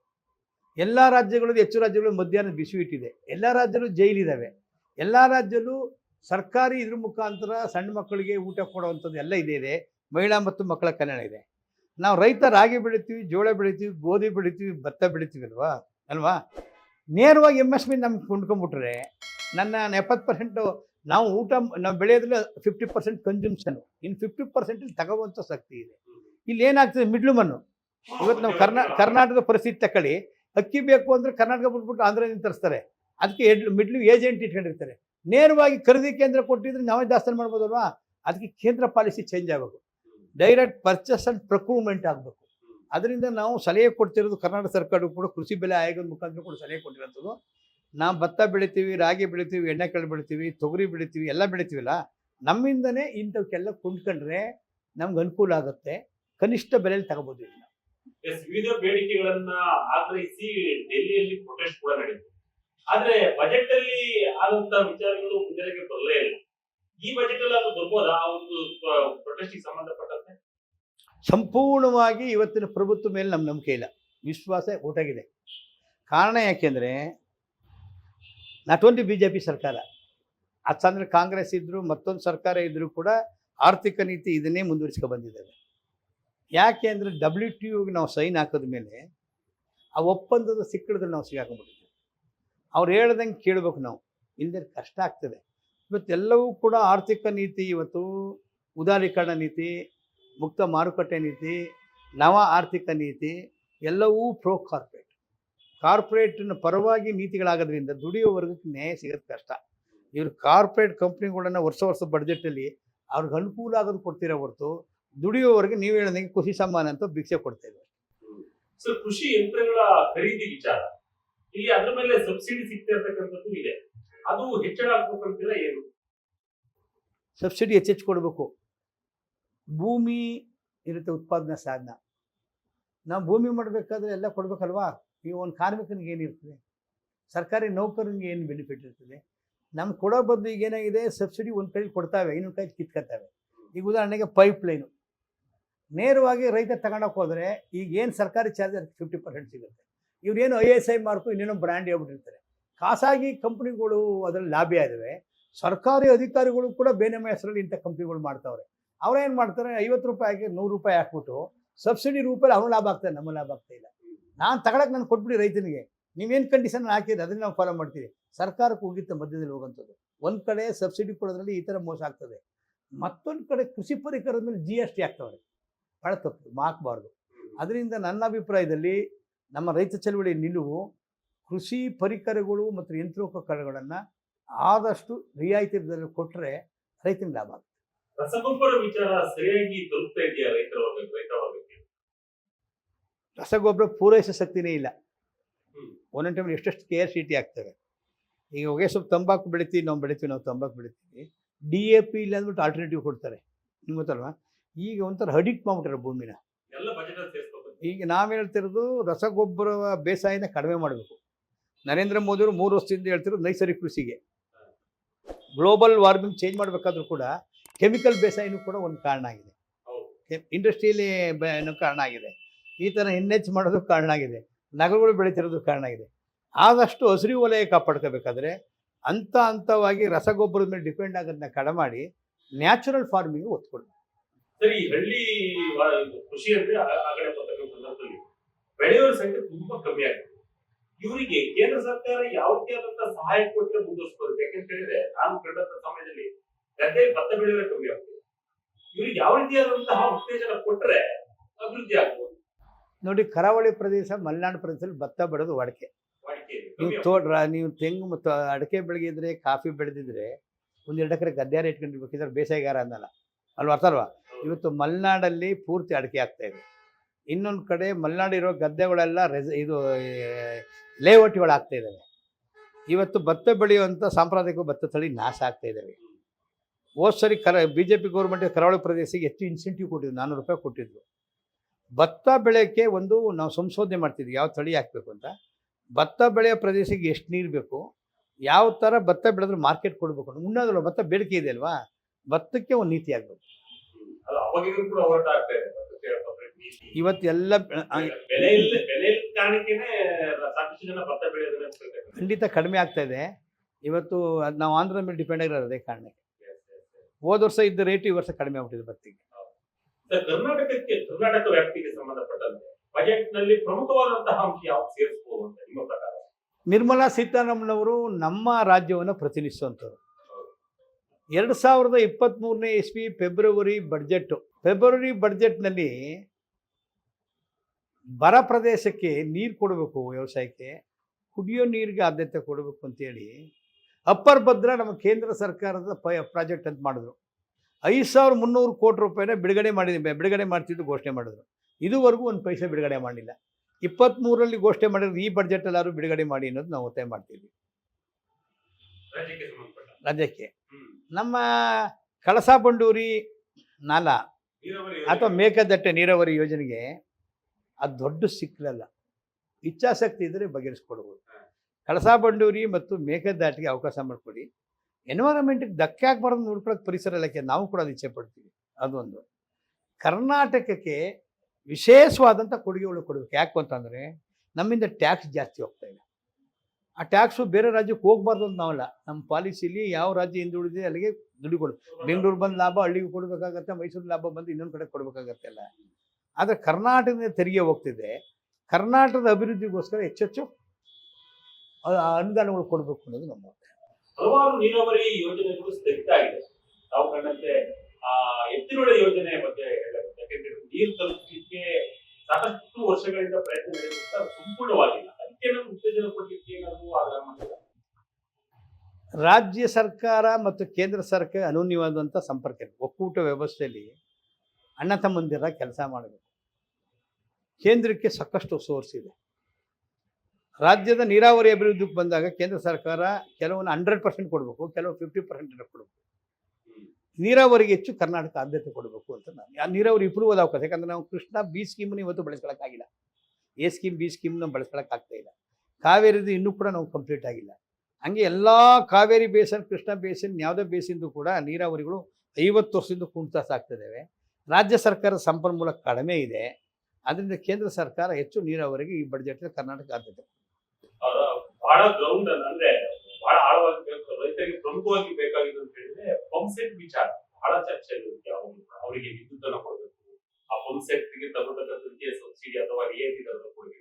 ಎಲ್ಲ ರಾಜ್ಯಗಳಲ್ಲೂ ಹೆಚ್ಚು ರಾಜ್ಯಗಳು ಮಧ್ಯಾಹ್ನ ಬಿಸಿ ಇಟ್ಟಿದೆ. ಎಲ್ಲ ರಾಜ್ಯಲ್ಲೂ ಜೈಲಿದ್ದಾವೆ ಎಲ್ಲ ರಾಜ್ಯಲ್ಲೂ ಸರ್ಕಾರಿ ಇದ್ರ ಮುಖಾಂತರ ಸಣ್ಣ ಮಕ್ಕಳಿಗೆ ಊಟ ಕೊಡುವಂಥದ್ದು ಎಲ್ಲ ಇದೆ ಇದೆ. ಮಹಿಳಾ ಮತ್ತು ಮಕ್ಕಳ ಕಲ್ಯಾಣ ಇದೆ. ನಾವು ರೈತ ರಾಗಿ ಬೆಳಿತೀವಿ, ಜೋಳ ಬೆಳಿತೀವಿ, ಗೋಧಿ ಬೆಳಿತೀವಿ, ಭತ್ತ ಬೆಳಿತೀವಿ ಅಲ್ವಾ? ಅಲ್ವಾ ನೇರವಾಗಿ ಎಂ ಎಸ್ ಪಿ ನಮ್ಗೆ ಕೊಂಡ್ಕೊಂಡ್ಬಿಟ್ರೆ ನನ್ನ ಎಪ್ಪತ್ತು ಪರ್ಸೆಂಟು ನಾವು ಊಟ ನಾವು ಬೆಳೆಯೋದ್ರಲ್ಲಿ ಫಿಫ್ಟಿ ಪರ್ಸೆಂಟ್ ಕನ್ಸ್ಯೂಮ್ಷನ್ ಇನ್ನು ಫಿಫ್ಟಿ ಪರ್ಸೆಂಟಲ್ಲಿ ತಗೋವಂಥ ಶಕ್ತಿ ಇದೆ. ಇಲ್ಲಿ ಏನಾಗ್ತದೆ? ಮಿಡ್ಲ್ ಮನ್ನು ಇವತ್ತು ನಾವು ಕರ್ನಾ, ಕರ್ನಾಟಕದ ಪರಿಸ್ಥಿತಿ ತಕೊಳ್ಳಿ. ಅಕ್ಕಿ ಬೇಕು ಅಂದರೆ ಕರ್ನಾಟಕ ಬಿಟ್ಬಿಟ್ಟು ಆಂಧ್ರದಿಂದ ತರಿಸ್ತಾರೆ. ಅದಕ್ಕೆ ಎಡ್, ಮಿಡ್ಲ್ ಏಜೆಂಟ್ ಇಟ್ಕೊಂಡಿರ್ತಾರೆ. ನೇರವಾಗಿ ಖರೀದಿ ಕೇಂದ್ರ ಕೊಟ್ಟಿದ್ರೆ ನಾವೇ ದಾಸ್ತಾನು ಮಾಡ್ಬೋದಲ್ವಾ? ಅದಕ್ಕೆ ಕೇಂದ್ರ ಪಾಲಿಸಿ ಚೇಂಜ್ ಆಗಬೇಕು. ಡೈರೆಕ್ಟ್ ಪರ್ಚೇಸ್ ಆ್ಯಂಡ್ ಪ್ರೊಕ್ಯೂರ್ಮೆಂಟ್ ಆಗಬೇಕು. ಅದರಿಂದ ನಾವು ಸಲಹೆ ಕೊಡ್ತಿರೋದು ಕರ್ನಾಟಕ ಸರ್ಕಾರ ಕೂಡ ಕೃಷಿ ಬೆಲೆ ಆಯೋಗದ ಮುಖಾಂತರ ಕೂಡ ಸಲಹೆ ಕೊಟ್ಟಿರೋಂಥದ್ದು. ನಾವು ಭತ್ತ ಬೆಳಿತೀವಿ, ರಾಗಿ ಬೆಳಿತೀವಿ ಎಣ್ಣೆಕಾಳು ಬೆಳಿತೀವಿ, ತೊಗರಿ ಬೆಳಿತೀವಿ, ಎಲ್ಲ ಬೆಳಿತೀವಲ್ಲ. ನಮ್ಮಿಂದನೇ ಇಂಥವಕ್ಕೆಲ್ಲ ಕೊಂಡ್ಕೊಂಡ್ರೆ ನಮ್ಗೆ ಅನುಕೂಲ ಆಗುತ್ತೆ. ಕನಿಷ್ಠ ಬೆಲೆಯಲ್ಲಿ ತಗೋಬೋದು ಇದನ್ನ. ವಿವಿಧ ಬೇಡಿಕೆಗಳನ್ನ ಆಗ್ರಹಿಸಿ ಡೆಲ್ಲಿಯಲ್ಲಿ ಪ್ರೊಟೆಸ್ಟ್ ಕೂಡ ನಡೆಯಿತು ಆದ್ರೆ ಬಜೆಟ್ ಅಲ್ಲಿ ಆದಂತ ವಿಚಾರಗಳು ಮುನ್ನೆಲೆಗೆ ಬರಲೇ ಇಲ್ಲ. ಈ ಬಜೆಟ್ ಅಲ್ಲಿ ಅದು ಬರ್ಬೋದಾ? ಒಂದು ಪ್ರೊಟೆಸ್ಟ್ ಸಂಬಂಧಪಟ್ಟಂತೆ ಸಂಪೂರ್ಣವಾಗಿ ಇವತ್ತಿನ ಪ್ರಭುತ್ವ ಮೇಲೆ ನಮ್ಮ ನಂಬಿಕೆ ಇಲ್ಲ. ವಿಶ್ವಾಸ ಊಟಗಿದೆ ಕಾರಣ ಯಾಕೆಂದರೆ not only B J P ಸರ್ಕಾರ ಅಂದರೆ ಕಾಂಗ್ರೆಸ್ ಇದ್ದರೂ ಮತ್ತೊಂದು ಸರ್ಕಾರ ಇದ್ದರೂ ಕೂಡ ಆರ್ಥಿಕ ನೀತಿ ಇದನ್ನೇ ಮುಂದುವರಿಸ್ಕೊ ಬಂದಿದ್ದೇವೆ. ಯಾಕೆ ಅಂದರೆ ಡಬ್ಲ್ಯೂ ಟಿ ಯುಗೆ ನಾವು ಸೈನ್ ಹಾಕಿದ ಮೇಲೆ ಆ ಒಪ್ಪಂದದ ಸಿಕ್ಕಿಡಿದ್ರೆ ನಾವು ಸಿಗಾಕೊಂಡ್ಬಿಟ್ಟಿದ್ದೀವಿ ಅವ್ರು ಹೇಳ್ದಂಗೆ ಕೇಳಬೇಕು ನಾವು. ಇಲ್ಲದೆ ಕಷ್ಟ ಆಗ್ತದೆ. ಇವತ್ತೆಲ್ಲವೂ ಕೂಡ ಆರ್ಥಿಕ ನೀತಿ ಇವತ್ತು, ಉದಾರೀಕರಣ ನೀತಿ ಮುಕ್ತ ಮಾರುಕಟ್ಟೆ ನೀತಿ ನವ ಆರ್ಥಿಕ ನೀತಿ ಎಲ್ಲವೂ ಪ್ರೋ ಕಾರ್ಪೊರೇಟ್ ಕಾರ್ಪೊರೇಟ್ನ ಪರವಾಗಿ ನೀತಿಗಳಾಗೋದ್ರಿಂದ ದುಡಿಯೋ ವರ್ಗಕ್ಕೆ ನ್ಯಾಯ ಸಿಗೋದು ಕಷ್ಟ. ಇವರು ಕಾರ್ಪೊರೇಟ್ ಕಂಪ್ನಿಗಳನ್ನ ವರ್ಷ ವರ್ಷ ಬಡ್ಜೆಟಲ್ಲಿ ಅವ್ರಿಗೆ ಅನುಕೂಲ ಆಗೋದು ಕೊಡ್ತೀರಾ ಹೊರತು ದುಡಿಯೋವರೆಗೆ ನೀವು ಹೇಳಿದಂಗೆ ಕೃಷಿ ಸಮ್ಮಾನ ಅಂತ ಭಿಕ್ಷೆ ಕೊಡ್ತೇವೆ ಇದ್ದಾರೆ. ಸರ್ ಕೃಷಿ ಯಂತ್ರಗಳ ಖರೀದಿ ವಿಚಾರ. ಇಲ್ಲಿ ಅದ್ರ ಮೇಲೆ ಸಬ್ಸಿಡಿ ಸಿಗ್ತಾ ಇರ್ತಕ್ಕಂಥದ್ದು ಇದೆ. ಅದು ಹೆಚ್ಚಳ ಆಗ್ಬೇಕಂತೀರ ಏನು? ಸಬ್ಸಿಡಿ ಹೆಚ್ಚೆಚ್ಚು ಕೊಡಬೇಕು. ಭೂಮಿ ಇರುತ್ತೆ ಉತ್ಪಾದನಾ ಸಾಧನ. ನಾವು ಭೂಮಿ ಮಾಡಬೇಕಾದ್ರೆ ಎಲ್ಲ ಕೊಡಬೇಕಲ್ವಾ? ಈ ಒಂದು ಕಾರ್ಮಿಕನಿಗೆ ಏನಿರ್ತದೆ ಸರ್ಕಾರಿ ನೌಕರನಿಗೆ ಏನು ಬೆನಿಫಿಟ್ ಇರ್ತದೆ? ನಮ್ಗೆ ಕೊಡೋ ಬದಲು ಈಗ ಏನಾಗಿದೆ? ಸಬ್ಸಿಡಿ ಒಂದು ಕೈಲಿ ಕೊಡ್ತಾವೆ, ಇನ್ನೊಂದು ಕೈ ಕಿತ್ಕೊತಾವೆ ಈಗ ಉದಾಹರಣೆಗೆ ಪೈಪ್ ಲೈನು ನೇರವಾಗಿ ರೈತ ತಗೊಂಡೋಕೆ ಹೋದರೆ ಈಗ ಏನು ಸರ್ಕಾರಿ ಚಾರ್ಜ್ ಫಿಫ್ಟಿ ಪರ್ಸೆಂಟ್ ಸಿಗುತ್ತೆ. ಇವ್ರೇನು ಐ ಎಸ್ ಐ ಮಾರ್ಕು, ಇನ್ನೇನೋ ಬ್ರ್ಯಾಂಡ್ ಹೇಳ್ಬಿಟ್ಟಿರ್ತಾರೆ. ಖಾಸಗಿ ಕಂಪ್ನಿಗಳು ಅದರಲ್ಲಿ ಲಾಭ ಇದ್ದಾವೆ ಸರ್ಕಾರಿ ಅಧಿಕಾರಿಗಳು ಕೂಡ ಬೇನಮ ಹೆಸರಲ್ಲಿ ಇಂಥ ಕಂಪ್ನಿಗಳು ಮಾಡ್ತಾವ್ರೆ. ಅವ್ರೇನು ಮಾಡ್ತಾರೆ, ಐವತ್ತು ರೂಪಾಯಿ ಹಾಕಿ ನೂರು ರೂಪಾಯಿ ಹಾಕ್ಬಿಟ್ಟು ಸಬ್ಸಿಡಿ ರೂಪಾಯಿ ಅವ್ನು ಲಾಭ ಆಗ್ತದೆ ನಮ್ಮ ಲಾಭ ಆಗ್ತಾ ಇಲ್ಲ. ನಾನು ತಗೊಳಕ್ಕೆ ನಾನು ಕೊಟ್ಬಿಡಿ ರೈತನಿಗೆ. ನೀವೇನು ಕಂಡೀಷನ್ ಹಾಕಿದ್ರೆ, ಅದನ್ನ ನಾವು ಫಾಲೋ ಮಾಡ್ತೀವಿ. ಸರ್ಕಾರಕ್ಕೆ ಹೋಗಿತ್ತು ಮಧ್ಯದಲ್ಲಿ ಹೋಗುವಂಥದ್ದು ಒಂದು ಕಡೆ ಸಬ್ಸಿಡಿ ಕೊಡೋದ್ರಲ್ಲಿ ಈ ಥರ ಮೋಸ ಆಗ್ತದೆ. ಮತ್ತೊಂದು ಕಡೆ ಕೃಷಿ ಪರಿಕರದ ಮೇಲೆ ಜಿ ಎಸ್ ಟಿ ಆಗ್ತವ್ರೆ ಭಾಳ ತಪ್ಪು ಹಾಕ್ಬಾರ್ದು ಅದರಿಂದ ನನ್ನ ಅಭಿಪ್ರಾಯದಲ್ಲಿ ನಮ್ಮ ರೈತ ಚಳವಳಿ ನಿಲುವು ಕೃಷಿ ಪರಿಕರಗಳು ಮತ್ತು ಯಂತ್ರೋಪಕರಣಗಳನ್ನು ಆದಷ್ಟು ರಿಯಾಯಿತಿ ಕೊಟ್ಟರೆ ರೈತನಿಗೆ ಲಾಭ ಆಗುತ್ತೆ ರಸಗೊಬ್ಬರ ವಿಚಾರ ಸರಿಯಾಗಿ ತಲುಪ್ತಾ ಇದೆಯಾ ರೈತರ ರೈತ ವರ್ಗಕ್ಕೆ ರಸಗೊಬ್ಬರ ಪೂರೈಸೋ ಶಕ್ತಿನೇ ಇಲ್ಲ. ಒಂದೊಂದು ಟೈಮ್ ಎಷ್ಟೆಷ್ಟು ಕೆ ಆರ್ ಸಿ ಟಿ ಆಗ್ತವೆ. ಈಗ ಹೊಗೆ ಸ್ವಲ್ಪ ತಂಬಾಕು ಬೆಳಿತೀವಿ ನಾವು ಬೆಳಿತೀವಿ ನಾವು ತಂಬಾಕು ಬೆಳಿತೀವಿ. ಡಿ ಎ ಪಿ ಇಲ್ಲ ಅಂದ್ಬಿಟ್ಟು ಆಲ್ಟರ್ನೇಟಿವ್ ಕೊಡ್ತಾರೆ. ನಿಮ್ಗೆ ಗೊತ್ತಲ್ವಾ? ಈಗ ಒಂಥರ ಅಡಿಕ್ಟ್ ಮಾಡ್ಬಿಟ್ಟಾರೆ ಭೂಮಿನ. ಈಗ ನಾವು ಹೇಳ್ತಿರೋದು ರಸಗೊಬ್ಬರ ಬೇಸಾಯನ ಕಡಿಮೆ ಮಾಡಬೇಕು. ನರೇಂದ್ರ ಮೋದಿಯವರು ಮೂರು ವರ್ಷದಿಂದ ಹೇಳ್ತಿರೋದು ನೈಸರ್ಗಿಕ ಕೃಷಿಗೆ. ಗ್ಲೋಬಲ್ ವಾರ್ಮಿಂಗ್ ಚೇಂಜ್ ಮಾಡಬೇಕಾದ್ರೂ ಕೂಡ ಕೆಮಿಕಲ್ ಬೇಸಾಯನೂ ಕೂಡ ಒಂದು ಕಾರಣ ಆಗಿದೆ. ಇಂಡಸ್ಟ್ರಿಯಲ್ಲಿ ಕಾರಣ ಆಗಿದೆ. ಈ ಥರ ಹೆಚ್ಚು ಮಾಡೋದು ಕಾರಣ ಆಗಿದೆ. ನಗರಗಳು ಬೆಳೀತಿರೋದು ಕಾರಣ ಆಗಿದೆ. ಆದಷ್ಟು ಹಸಿರು ವಲಯ ಕಾಪಾಡ್ಕೋಬೇಕಾದ್ರೆ ಹಂತ ಹಂತವಾಗಿ ರಸಗೊಬ್ಬರದ ಮೇಲೆ ಡಿಪೆಂಡ್ ಆಗೋದನ್ನ ಕಡೆ ಮಾಡಿ ನ್ಯಾಚುರಲ್ ಫಾರ್ಮಿಂಗ್ ಒತ್ತು ಕೊಡಬೇಕು ಸರಿ ಹಳ್ಳಿ ಕೃಷಿ ಅಂದ್ರೆ ಆ ಆ ಕಡೆ ಬರ್ತಕ್ಕಂಥ ಸಂದರ್ಭದಲ್ಲಿ ಬೆಳೆಯೋರ ಸಂಖ್ಯೆ ತುಂಬಾ ಕಮ್ಮಿ ಆಗಿದೆ. ಇವರಿಗೆ ಕೇಂದ್ರ ಸರ್ಕಾರ ಯಾವ ಸಹಾಯ ಕೊಟ್ಟರೆ ಮುಂದುವರಿಸಬಹುದು ಯಾಕಂತ ಹೇಳಿದ್ರೆ ನಾನು ಕಂಡಂತ ಸಮಯದಲ್ಲಿ ಗದ್ದೆ ಭತ್ತ ಬೆಳೆಯೋರೆ ಕಮ್ಮಿ ಆಗ್ತದೆ. ಇವ್ರಿಗೆ ಯಾವ ರೀತಿಯಾದಂತಹ ಉತ್ತೇಜನ ಕೊಟ್ಟರೆ ಅಭಿವೃದ್ಧಿ ಆಗ್ಬೋದು. ನೋಡಿ ಕರಾವಳಿ ಪ್ರದೇಶ ಮಲೆನಾಡು ಪ್ರದೇಶದಲ್ಲಿ ಭತ್ತ ಬೆಳೆದು ವಾಡಿಕೆ. ನೀವು ತೋಟ ತೋಡ್ರ ನೀವು ತೆಂಗು ಮತ್ತು ಅಡಿಕೆ ಬೆಳಗಿದ್ರೆ ಕಾಫಿ ಬೆಳೆದಿದ್ರೆ ಒಂದು ಎರಡು ಎಕರೆ ಗದ್ದೆಯಾರ ಇಟ್ಕೊಂಡಿರ್ಬೇಕಿದ್ರೆ ಬೇಸಾಯಗಾರ ಅಂದಲ್ಲ. ಅಲ್ವಾ ಅರ್ಥ ಅಲ್ವಾ? ಇವತ್ತು ಮಲೆನಾಡಲ್ಲಿ ಪೂರ್ತಿ ಅಡಿಕೆ ಆಗ್ತಾ ಇದೆ. ಇನ್ನೊಂದು ಕಡೆ ಮಲೆನಾಡಿರೋ ಗದ್ದೆಗಳೆಲ್ಲ ರೆಸ್ ಇದು ಲೇಔಟ್ಗಳು ಆಗ್ತಾ ಇದ್ದಾವೆ. ಇವತ್ತು ಭತ್ತ ಬೆಳೆಯುವಂಥ ಸಾಂಪ್ರದಾಯಿಕ ಭತ್ತ ತಳಿ ನಾಶ ಆಗ್ತಾ ಇದ್ದಾವೆ. ಹೋದ್ ಸರಿ ಕರ ಬಿ ಜೆ ಪಿ ಗೌರ್ಮೆಂಟ್ ಕರಾವಳಿ ಪ್ರದೇಶಕ್ಕೆ ಹೆಚ್ಚು ಇನ್ಸೆಂಟಿವ್ ಕೊಟ್ಟಿದ್ರು ನಾನ್ನೂರು ರೂಪಾಯಿ ಕೊಟ್ಟಿದ್ರು. ಭತ್ತ ಬೆಳೆಯೋಕ್ಕೆ ಒಂದು ನಾವು ಸಂಶೋಧನೆ ಮಾಡ್ತಿದ್ವಿ ಯಾವ ತಳಿ ಹಾಕಬೇಕು ಅಂತ. ಭತ್ತ ಬೆಳೆಯೋ ಪ್ರದೇಶಕ್ಕೆ ಎಷ್ಟು ನೀರು ಬೇಕು? ಯಾವ ಥರ ಭತ್ತ ಬೆಳೆದ್ರೆ ಮಾರ್ಕೆಟ್ ಕೊಡಬೇಕು ಅಂತ. ಉಣ್ಣೋದಲ್ಲ ಭತ್ತ ಬೇಡಿಕೆ ಇದೆ ಅಲ್ವಾ? ಭತ್ತಕ್ಕೆ ಒಂದು ನೀತಿ ಆಗಬೇಕು. ಇವತ್ತೆಲ್ಲ. ಇವತ್ತು ಬೆಳೆಯೋದನ್ನ ಖಂಡಿತ ಕಡಿಮೆ ಆಗ್ತಾ ಇದೆ. ಇವತ್ತು ಅದು ನಾವು ಆಂಧ್ರದ ಮೇಲೆ ಡಿಪೆಂಡ್ ಆಗಿರೋದೇ ಅದೇ ಕಾರಣಕ್ಕೆ. ಹೋದ ವರ್ಷ ಇದ್ದ ರೇಟ್ ಈ ವರ್ಷ ಕಡಿಮೆ ಆಗ್ಬಿಟ್ಟಿದೆ ಭತ್ತಿಗೆ ಕರ್ನಾಟಕಕ್ಕೆ ಕರ್ನಾಟಕ ವ್ಯಾಪ್ತಿಗೆ ಸಂಬಂಧಪಟ್ಟಂತೆ ಪ್ರಮುಖವಾದಂತಹ ಅಂಶ ಯಾವ್ದು ಸೇರಿಸಬಹುದು ಅಂತ ನಿಮ್ಮ ಪ್ರಕಾರ? ನಿರ್ಮಲಾ ಸೀತಾರಾಮನ್ ನಮ್ಮ ರಾಜ್ಯವನ್ನು ಪ್ರತಿನಿಧಿಸುವಂಥವ್ರು. ಎರಡು ಸಾವಿರದ ಇಪ್ಪತ್ತ್ಮೂರನೇ ಇಸ್ವಿ ಫೆಬ್ರವರಿ ಬಡ್ಜೆಟ್ಟು ಫೆಬ್ರವರಿ ಬಡ್ಜೆಟ್ನಲ್ಲಿ ಬರ ಪ್ರದೇಶಕ್ಕೆ ನೀರು ಕೊಡಬೇಕು ವ್ಯವಸಾಯಕ್ಕೆ ಕುಡಿಯೋ ನೀರಿಗೆ ಆದ್ಯತೆ ಕೊಡಬೇಕು ಅಂತೇಳಿ ಅಪ್ಪರ್ ಭದ್ರ ನಮ್ಮ ಕೇಂದ್ರ ಸರ್ಕಾರದ ಪ ಪ್ರಾಜೆಕ್ಟ್ ಅಂತ ಮಾಡಿದ್ರು. ಐದು ಸಾವಿರ ಮುನ್ನೂರು ಕೋಟಿ ರೂಪಾಯಿನ ಬಿಡುಗಡೆ ಮಾಡಿದ ಬಿಡುಗಡೆ ಮಾಡ್ತಿದ್ದು ಘೋಷಣೆ ಮಾಡಿದ್ರು. ಇದುವರೆಗೂ ಒಂದು ಪೈಸೆ ಬಿಡುಗಡೆ ಮಾಡಿಲ್ಲ ಇಪ್ಪತ್ತ್ಮೂರರಲ್ಲಿ ಘೋಷಣೆ ಮಾಡಿದ್ರು ಈ ಬಡ್ಜೆಟಲ್ಲಿ ಯಾರು ಬಿಡುಗಡೆ ಮಾಡಿ ಅನ್ನೋದು ನಾವು ಒತ್ತಾಯ ಮಾಡ್ತೀವಿ. ರಾಜ್ಯಕ್ಕೆ ನಮ್ಮ ಕಳಸಾ ಬಂಡೂರಿ ನಾಲ ಅಥವಾ ಮೇಕದಟ್ಟೆ ನೀರಾವರಿ ಯೋಜನೆಗೆ ಅದು ದೊಡ್ಡ ಸಿಕ್ಕಲಲ್ಲ. ಇಚ್ಛಾಶಕ್ತಿ ಇದ್ದರೆ ಬಗೆಹರಿಸ್ಕೊಡ್ಬೋದು. ಕಳಸಾ ಬಂಡೂರಿ ಮತ್ತು ಮೇಕದಾಟಿಗೆ ಅವಕಾಶ ಮಾಡಿಕೊಡಿ. ಎನ್ವೈರನ್ಮೆಂಟಿಗೆ ಧಕ್ಕೆ ಆಗಬಾರ್ದು ನೋಡ್ಕೊಳಕ್ಕೆ ಪರಿಸರ ಇಲಾಖೆ, ನಾವು ಕೂಡ ಇಚ್ಛೆ ಪಡ್ತೀವಿ. ಅದೊಂದು. ಕರ್ನಾಟಕಕ್ಕೆ ವಿಶೇಷವಾದಂಥ ಕೊಡುಗೆಗಳು ಕೊಡಬೇಕು. ಯಾಕೆ ಅಂತಂದರೆ ನಮ್ಮಿಂದ ಟ್ಯಾಕ್ಸ್ ಜಾಸ್ತಿ ಹೋಗ್ತಾ ಇದೆ. ಆ ಟ್ಯಾಕ್ಸು ಬೇರೆ ರಾಜ್ಯಕ್ಕೆ ಹೋಗ್ಬಾರ್ದು ಅಂತ ನಾವಲ್ಲ. ನಮ್ಮ ಪಾಲಿಸಿಲಿ ಯಾವ ರಾಜ್ಯ ಹಿಂದುಳಿದಿದೆ ಅಲ್ಲಿಗೆ ದುಡ್ಡು ಕೊಡು ಬೆಂಗಳೂರು ಬಂದು ಲಾಭ ಹಳ್ಳಿಗೆ ಕೊಡಬೇಕಾಗತ್ತೆ, ಮೈಸೂರು ಲಾಭ ಬಂದು ಇನ್ನೊಂದು ಕಡೆ ಕೊಡಬೇಕಾಗತ್ತೆ ಅಲ್ಲ. ಆದರೆ ಕರ್ನಾಟಕದಿಂದ ತೆರಿಗೆ ಹೋಗ್ತಿದೆ. ಕರ್ನಾಟಕದ ಅಭಿವೃದ್ಧಿಗೋಸ್ಕರ ಹೆಚ್ಚೆಚ್ಚು ಅನುದಾನಗಳು ಕೊಡಬೇಕು ಅನ್ನೋದು ನಮ್ಮ. ಹಲವಾರು ನೀರಾವರಿ ಯೋಜನೆಗಳು ಸ್ಥಗಿತ ಆಗಿದೆ ನಾವು ಕಂಡಂತೆ ಆ ಎತ್ತಿನೊಳೆ ಯೋಜನೆ ಬಗ್ಗೆ ಹೇಳಬೇಕು. ನೀರು ತಲುಪಲಿಕ್ಕೆ ಸಾಕಷ್ಟು ವರ್ಷಗಳಿಂದ ಪ್ರಯತ್ನ ನಡೆಯುತ್ತಾ ಸಂಪೂರ್ಣವಾಗಿಲ್ಲ. ಅದಕ್ಕೆ ನಾವು ಉತ್ತೇಜನ ಕೊಟ್ಟಿದ್ದು ಏನಾದರೂ ಆಧಾರ ಮಾಡಿಲ್ಲ ರಾಜ್ಯ ಸರ್ಕಾರ ಮತ್ತು ಕೇಂದ್ರ ಸರ್ಕಾರ ಅನೂನ್ಯವಾದಂಥ ಸಂಪರ್ಕ ಇದೆ. ಒಕ್ಕೂಟ ವ್ಯವಸ್ಥೆಯಲ್ಲಿ ಅಣ್ಣ ತಮ್ಮಂದಿರ ಕೆಲಸ ಮಾಡಬೇಕು. ಕೇಂದ್ರಕ್ಕೆ ಸಾಕಷ್ಟು ಸೋರ್ಸ್ ಇದೆ. ರಾಜ್ಯದ ನೀರಾವರಿ ಅಭಿವೃದ್ಧಿಗೆ ಬಂದಾಗ ಕೇಂದ್ರ ಸರ್ಕಾರ ಕೆಲವೊಂದು ಹಂಡ್ರೆಡ್ ಪರ್ಸೆಂಟ್ ಕೊಡಬೇಕು, ಕೆಲವು ಫಿಫ್ಟಿ ಪರ್ಸೆಂಟ್ ಕೊಡಬೇಕು. ನೀರಾವರಿಗೆ ಹೆಚ್ಚು ಕರ್ನಾಟಕ ಆದ್ಯತೆ ಕೊಡಬೇಕು ಅಂತ ನಾನು. ನೀರಾವರಿ ಇಂಪ್ರೂವ್ ಆದ ಅವಕಾಶ ಯಾಕಂದ್ರೆ ನಾವು ಕೃಷ್ಣ ಬಿ ಸ್ಕೀಮ್ನ ಇವತ್ತು ಬಳಸ್ಕೊಳಕ್ಕಾಗಿಲ್ಲ. ಎ ಸ್ಕೀಮ್ ಬಿ ಸ್ಕೀಮ್ನ ಬಳಸ್ಕೊಳಕ್ಕಾಗ್ತಾ ಇಲ್ಲ. ಕಾವೇರಿದು ಇನ್ನೂ ಕೂಡ ನಾವು ಕಂಪ್ಲೀಟ್ ಆಗಿಲ್ಲ. ಹಂಗೆ ಎಲ್ಲ ಕಾವೇರಿ ಬೇಸನ್ ಕೃಷ್ಣ ಬೇಸನ್ ಯಾವುದೇ ಬೇಸಿಂದು ಕೂಡ ನೀರಾವರಿಗಳು ಐವತ್ತು ವರ್ಷದಿಂದ ಕುಂಠಿತ ಸಾಕ್ತಿದ್ದೇವೆ ರಾಜ್ಯ ಸರ್ಕಾರದ ಸಂಪನ್ಮೂಲ ಕಡಿಮೆ ಇದೆ. ಅದರಿಂದ ಕೇಂದ್ರ ಸರ್ಕಾರ ಹೆಚ್ಚು ನೀರಾವರಿಗೆ ಈ ಬಡ್ಜೆಟ್ ಕರ್ನಾಟಕ ಆದ್ಯತೆ ಅವರ ಬಹಳ ಗ್ರೌಂಡ್ ಅಂದ್ರೆ ಬಹಳ ಆಳವಾಗಿ ಬೇಕು, ರೈತರಿಗೆ ಪ್ರಮುಖವಾಗಿ ಬೇಕಾಗಿದೆ ಅಂತ ಹೇಳಿದ್ರೆ ಪಂಪ್ ಸೆಟ್ ವಿಚಾರ. ಬಹಳ ಚರ್ಚೆ ಇರುತ್ತೆ. ಅವರಿಗೆ ವಿದ್ಯುತ್ ಅನ್ನ ಕೊಡಬೇಕು. ಆ ಪಂಪ್ ಸೆಟ್ಗೆ ತಗೊಳ್ತಕ್ಕಂಥದ್ದಕ್ಕೆ ಸಬ್ಸಿಡಿ ಅಥವಾ ರಿಯಾಯಿತಿ ದರದಲ್ಲಿ ಕೊಡಬೇಕು.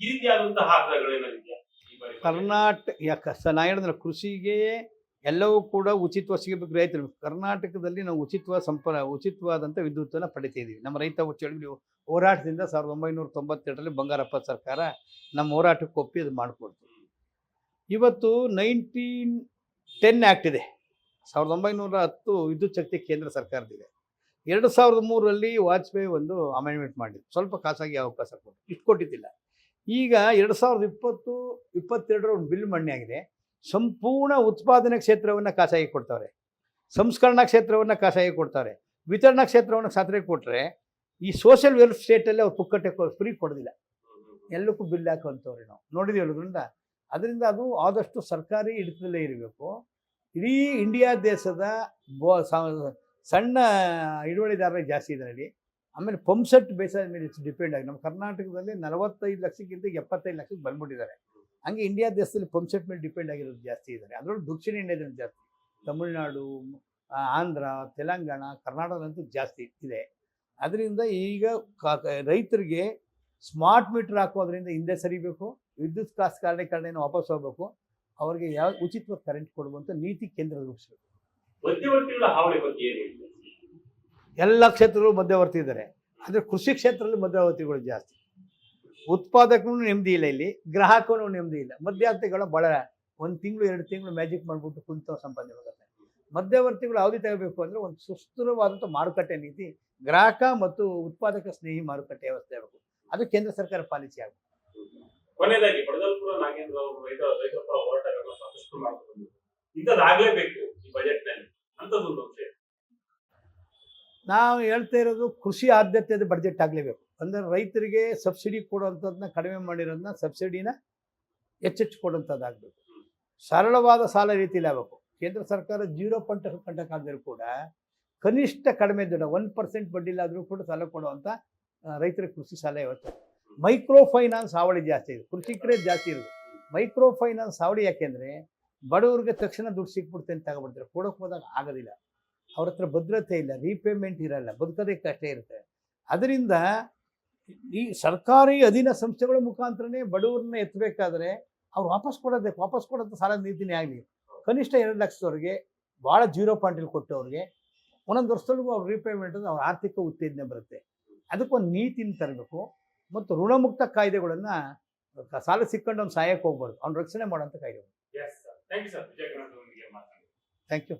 ಈ ರೀತಿಯಾದಂತಹ ಆಗ್ರಹಗಳೇನಾಗಿದೆಯಾ ಕರ್ನಾಟಕ ನಾ ಹೇಳಿದ್ರೆ ಕೃಷಿಗೆ ಎಲ್ಲವೂ ಕೂಡ ಉಚಿತವಾಗಿ ಸಿಗಬೇಕು ರೈತರು. ಕರ್ನಾಟಕದಲ್ಲಿ ನಾವು ಉಚಿತವ ಸಂಪ ಉಚಿತವಾದಂಥ ವಿದ್ಯುತ್ತನ್ನು ಪಡಿತಾ ಇದ್ದೀವಿ ನಮ್ಮ ರೈತ ಚಳವಳಿ ಹೋರಾಟದಿಂದ ಸಾವಿರದ ಒಂಬೈನೂರ ತೊಂಬತ್ತೆರಡರಲ್ಲಿ ಬಂಗಾರಪ್ಪ ಸರ್ಕಾರ ನಮ್ಮ ಹೋರಾಟಕ್ಕೆ ಒಪ್ಪಿ ಅದು ಮಾಡಿಕೊಡ್ತು. ಇವತ್ತು ನೈನ್ಟೀನ್ ಟೆನ್ ಆ್ಯಕ್ಟ್ ಇದೆ. ಸಾವಿರದ ಒಂಬೈನೂರ ಹತ್ತು ವಿದ್ಯುತ್ ಶಕ್ತಿ ಕೇಂದ್ರ ಸರ್ಕಾರದಿದೆ ಎರಡು ಸಾವಿರದ ಮೂರರಲ್ಲಿ ವಾಜಪೇಯಿ ಒಂದು ಅಮೆಂಡ್ಮೆಂಟ್ ಮಾಡಿದ್ದು ಸ್ವಲ್ಪ ಖಾಸಗಿ ಅವಕಾಶ ಕೊಟ್ಟು ಇಷ್ಟು ಕೊಟ್ಟಿದ್ದಿಲ್ಲ. ಈಗ ಎರಡು ಸಾವಿರದ ಇಪ್ಪತ್ತು, ಇಪ್ಪತ್ತೆರಡರ ಒಂದು ಬಿಲ್ ಮಣ್ಣೆ ಆಗಿದೆ. ಸಂಪೂರ್ಣ ಉತ್ಪಾದನೆ ಕ್ಷೇತ್ರವನ್ನು ಖಾಸಗಿ ಕೊಡ್ತಾರೆ ಸಂಸ್ಕರಣಾ ಕ್ಷೇತ್ರವನ್ನು ಖಾಸಗಿ ಕೊಡ್ತಾರೆ ವಿತರಣಾ ಕ್ಷೇತ್ರವನ್ನು ಖಾಸಗಿ ಕೊಟ್ಟರೆ ಈ ಸೋಷಿಯಲ್ ವೆಲ್ಫ್ ಸ್ಟೇಟಲ್ಲಿ ಅವ್ರು ಪುಕ್ಕಟ್ಟೆ ಫ್ರೀ ಕೊಡೋದಿಲ್ಲ. ಎಲ್ಲಕ್ಕೂ ಬಿಲ್ ಹಾಕುವಂಥವ್ರಿ ನಾವು. ನೋಡಿದ್ದೀವಿ ಅಲ್ಲದ್ರಿಂದ ಅದರಿಂದ ಅದು ಆದಷ್ಟು ಸರ್ಕಾರಿ ಹಿಡಿತದಲ್ಲೇ ಇರಬೇಕು. ಇಡೀ ಇಂಡಿಯಾ ದೇಶದ ಬೋ ಸಣ್ಣ ಹಿಡುವಳಿದಾರರೇ ಜಾಸ್ತಿ ಇದರಲ್ಲಿ ಆಮೇಲೆ ಪಂಪ್ಸೆಟ್ ಬೇಸಾದ ಮೇಲೆ ಇಟ್ಸ್ ಡಿಪೆಂಡ್ ಆಗಿ. ನಮ್ಮ ಕರ್ನಾಟಕದಲ್ಲಿ ನಲವತ್ತೈದು ಲಕ್ಷಕ್ಕಿಂತ ಎಪ್ಪತ್ತೈದು ಲಕ್ಷಕ್ಕೆ ಬಂದ್ಬಿಟ್ಟಿದ್ದಾರೆ. ಹಂಗೆ ಇಂಡಿಯಾ ದೇಶದಲ್ಲಿ ಪಂಪ್ಸೆಟ್ ಮೇಲೆ ಡಿಪೆಂಡ್ ಆಗಿರೋದು ಜಾಸ್ತಿ ಇದ್ದಾರೆ ಅದರಲ್ಲೂ ದಕ್ಷಿಣ ಇಂಡಿಯಾದಲ್ಲಿ ಜಾಸ್ತಿ. ತಮಿಳುನಾಡು ಆಂಧ್ರ, ತೆಲಂಗಾಣ, ಕರ್ನಾಟಕದಂತೂ ಜಾಸ್ತಿ ಇದೆ. ಅದರಿಂದ ಈಗ ರೈತರಿಗೆ ಸ್ಮಾರ್ಟ್ ಮೀಟರ್ ಹಾಕೋದ್ರಿಂದ ಹಿಂದೆ ಸರಿಬೇಕು ವಿದ್ಯುತ್ ಕಾಸ್ ಕಾರಣೀಕರಣ ವಾಪಸ್ ಹೋಗಬೇಕು ಅವರಿಗೆ ಯಾವ ಉಚಿತವಾಗಿ ಕರೆಂಟ್ ಕೊಡುವಂಥ ನೀತಿ ಕೇಂದ್ರ ರೂಪಿಸಬೇಕು. ಎಲ್ಲ ಕ್ಷೇತ್ರಗಳು ಮಧ್ಯವರ್ತಿ ಇದ್ದಾರೆ. ಅಂದ್ರೆ ಕೃಷಿ ಕ್ಷೇತ್ರದಲ್ಲಿ ಮಧ್ಯವರ್ತಿಗಳು ಜಾಸ್ತಿ. ಉತ್ಪಾದಕನು ನೆಮ್ಮದಿ ಇಲ್ಲ ಇಲ್ಲಿ ಗ್ರಾಹಕನು ನೆಮ್ಮದಿ ಇಲ್ಲ. ಮಧ್ಯವರ್ತಿಗಳು ಭಾಳ ಒಂದು ತಿಂಗಳು ಎರಡು ತಿಂಗಳು ಮ್ಯಾಜಿಕ್ ಮಾಡಿಬಿಟ್ಟು ಕುಂತ ಸಂಪಾದನೆ ಆಗುತ್ತೆ ಮಧ್ಯವರ್ತಿಗಳು ಯಾವುದೇ ತೆಗಬೇಕು ಅಂದರೆ ಒಂದು ಸುಸ್ಥಿರವಾದಂಥ ಮಾರುಕಟ್ಟೆ ನೀತಿ ಗ್ರಾಹಕ ಮತ್ತು ಉತ್ಪಾದಕ ಸ್ನೇಹಿ ಮಾರುಕಟ್ಟೆ ವ್ಯವಸ್ಥೆ ಆಗಬೇಕು. ಅದು ಕೇಂದ್ರ ಸರ್ಕಾರ ಪಾಲಿಸಿ ಆಗಬೇಕು. ಕೊನೆಯದಾಗಿ ನಾಗೇಂದ್ರ ಅವರು ರೈತ ರೈತರ ಪರ ಹೋರಾಟಗಳನ್ನು ಸಾಕಷ್ಟು ಮಾಡಬಹುದು ಇಂಥದ್ದಾಗಲೇಬೇಕು ಈ ಬಜೆಟ್ನಲ್ಲಿ ಅಂಥದ್ದೊಂದು. ನಾವು ಹೇಳ್ತಾ ಇರೋದು ಕೃಷಿ ಆದ್ಯತೆಯ ಬಡ್ಜೆಟ್ ಆಗಲೇಬೇಕು. ಅಂದರೆ ರೈತರಿಗೆ ಸಬ್ಸಿಡಿ ಕೊಡುವಂಥದ್ದನ್ನ ಕಡಿಮೆ ಮಾಡಿರೋದನ್ನ ಸಬ್ಸಿಡಿನ ಹೆಚ್ಚೆಚ್ಚು ಕೊಡುವಂಥದ್ದಾಗಬೇಕು ಸರಳವಾದ ಸಾಲ ರೀತಿಯಲ್ಲಿ ಆಗಬೇಕು. ಕೇಂದ್ರ ಸರ್ಕಾರ ಜೀರೋ ಪಂಟ ಕಂಟಕ್ಕಾದರೂ ಕೂಡ ಕನಿಷ್ಠ ಕಡಿಮೆ ದುಡ್ಡು ಒನ್ ಪರ್ಸೆಂಟ್ ಬಡ್ಡಿ ಇಲ್ಲಾದರೂ ಕೂಡ ಸಾಲ ಕೊಡುವಂಥ ರೈತರ ಕೃಷಿ ಸಾಲ ಇವತ್ತು ಮೈಕ್ರೋ ಫೈನಾನ್ಸ್ ಹಾವಳಿ ಜಾಸ್ತಿ ಇದೆ. ಕೃಷಿಕರೇ ಜಾಸ್ತಿ ಇರೋದು ಮೈಕ್ರೋ ಫೈನಾನ್ಸ್ ಹಾವಳಿ ಯಾಕೆಂದರೆ ಬಡವರಿಗೆ ತಕ್ಷಣ ದುಡ್ಡು ಸಿಕ್ಬಿಡ್ತೇನೆ ಅಂತ ತಗೊಬಿಡ್ತಾರೆ ಕೊಡೋಕೆ ಹೋದಾಗ ಆಗೋದಿಲ್ಲ. ಅವ್ರ ಹತ್ರ ಭದ್ರತೆ ಇಲ್ಲ ರೀಪೇಮೆಂಟ್ ಇರಲ್ಲ ಬದುಕೋದೇ ಕಷ್ಟ ಇರುತ್ತೆ. ಅದರಿಂದ ಈ ಸರ್ಕಾರಿ ಅಧೀನ ಸಂಸ್ಥೆಗಳ ಮುಖಾಂತರನೇ ಬಡವರನ್ನ ಎತ್ತಬೇಕಾದ್ರೆ ಅವ್ರು ವಾಪಸ್ ಕೊಡೋದಕ್ಕೆ ವಾಪಸ್ ಕೊಡೋದು ಸಾಲದ ನೀತಿನೇ ಆಗಲಿ. ಕನಿಷ್ಠ ಎರಡು ಲಕ್ಷದವ್ರಿಗೆ ಭಾಳ ಜೀರೋ ಪಾಯಿಂಟಲ್ಲಿ ಕೊಟ್ಟವ್ರಿಗೆ ಒಂದೊಂದು ವರ್ಷದೊಳಗೂ ಅವ್ರ ರೀಪೇಮೆಂಟ್ ಅವ್ರ ಆರ್ಥಿಕ ಉತ್ತೇಜನೆ ಬರುತ್ತೆ. ಅದಕ್ಕೊಂದು ನೀತಿನ ತರಬೇಕು ಮತ್ತು ಋಣಮುಕ್ತ ಕಾಯ್ದೆಗಳನ್ನು ಸಾಲ ಸಿಕ್ಕೊಂಡು ಅವ್ನು ಸಹಾಯಕ್ಕೆ ಹೋಗ್ಬಾರ್ದು. ಅವ್ನ ರಕ್ಷಣೆ ಮಾಡೋಂಥ ಕಾಯ್ದೆಗಳು ಥ್ಯಾಂಕ್ ಯು